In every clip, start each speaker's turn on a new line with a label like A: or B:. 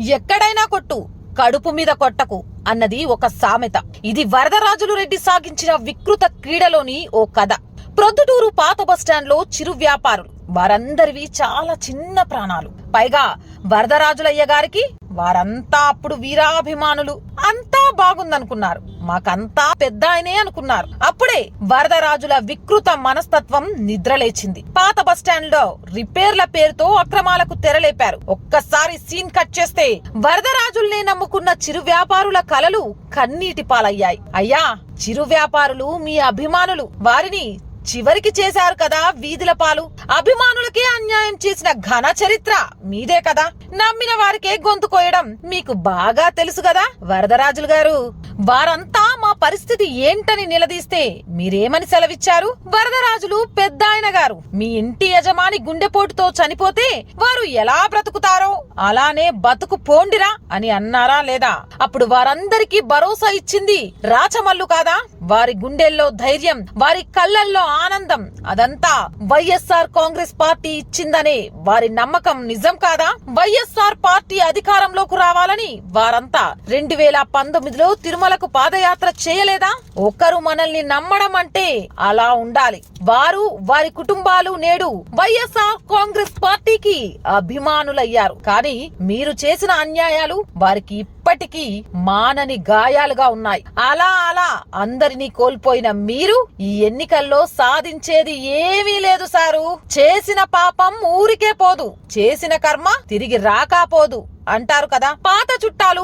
A: ఎక్కడైనా కొట్టు కడుపు మీద కొట్టకు అన్నది ఒక సామెత. ఇది వరదరాజులు రెడ్డి సాగించిన వికృత క్రీడలోని ఓ కథ. ప్రొద్దుటూరు పాత బస్టాండ్లో చిరు వ్యాపారులు. వారందరివి చాలా చిన్న ప్రాణాలు. పైగా వరదరాజులయ్య గారికి వారంతా అప్పుడు వీరాభిమానులు. అంతా బాగుందనుకున్నారు. మాకంతా పెద్ద ఆయనే అనుకున్నారు. అప్పుడే వరదరాజుల వికృత మనస్తత్వం నిద్రలేచింది. పాత బస్టాండ్లో రిపేర్ల పేరుతో అక్రమాలకు తెరలేపారు. ఒక్కసారి సీన్ కట్ చేస్తే వరదరాజుల్నే నమ్ముకున్న చిరు వ్యాపారుల కలలు కన్నీటి పాలయ్యాయి. అయ్యా చిరు వ్యాపారులు మీ అభిమానులు. వారిని చివరికి చేశారు కదా వీధుల పాలు. అభిమానులకే అన్యాయం చేసిన ఘన చరిత్ర మీదే కదా. నమ్మిన వారికే గొంతు కోయడం మీకు బాగా తెలుసు కదా వరదరాజులు గారు. వారంతా మా పరిస్థితి ఏంటని నిలదీస్తే మీరేమని సెలవిచ్చారు? వరదరాజులు పెద్ద ఆయన గారు. మీ ఇంటి యజమాని గుండెపోటుతో చనిపోతే వారు ఎలా బ్రతుకుతారో అలానే బతుకు పోండిరా అని అన్నారా లేదా? అప్పుడు వారందరికీ భరోసా ఇచ్చింది రాచమల్లు కాదా? వారి గుండెల్లో ధైర్యం వారి కళ్ళల్లో ఆనందం అదంతా వైఎస్ఆర్ కాంగ్రెస్ పార్టీ ఇచ్చిందనే వారి నమ్మకం నిజం కాదా? వైఎస్ఆర్ పార్టీ అధికారంలోకి రావాలని వారంతా రెండు వేల పంతొమ్మిదిలో తిరుమలకు పాదయాత్ర చేయలేదా? ఒక్కరు మనల్ని నమ్మడం అంటే అలా ఉండాలి. వారు వారి కుటుంబాలు నేడు వైఎస్ఆర్ కాంగ్రెస్ పార్టీకి అభిమానులయ్యారు. కానీ మీరు చేసిన అన్యాయాలు వారికి ఇప్పటికీ మానని గాయాలుగా ఉన్నాయి. అలా అలా అందరినీ కోల్పోయిన మీరు ఈ ఎన్నికల్లో సాధించేది ఏమీ లేదు సారు. చేసిన పాపం ఊరికే పోదు. చేసిన కర్మ తిరిగి రాకపోదు అంటారు కదా పాత చుట్టాలు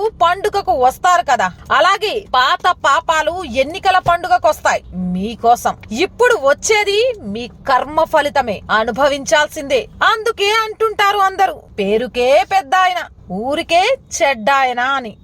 A: వస్తారు కదా. అలాగే పాత పాపాలు ఎన్నికల పండుగకు వస్తాయి మీకోసం. ఇప్పుడు వచ్చేది మీ కర్మ ఫలితమే. అనుభవించాల్సిందే. అందుకే అంటుంటారు అందరూ. పేరుకే పెద్ద ఆయన ఊరికే చెడ్డాయన అని.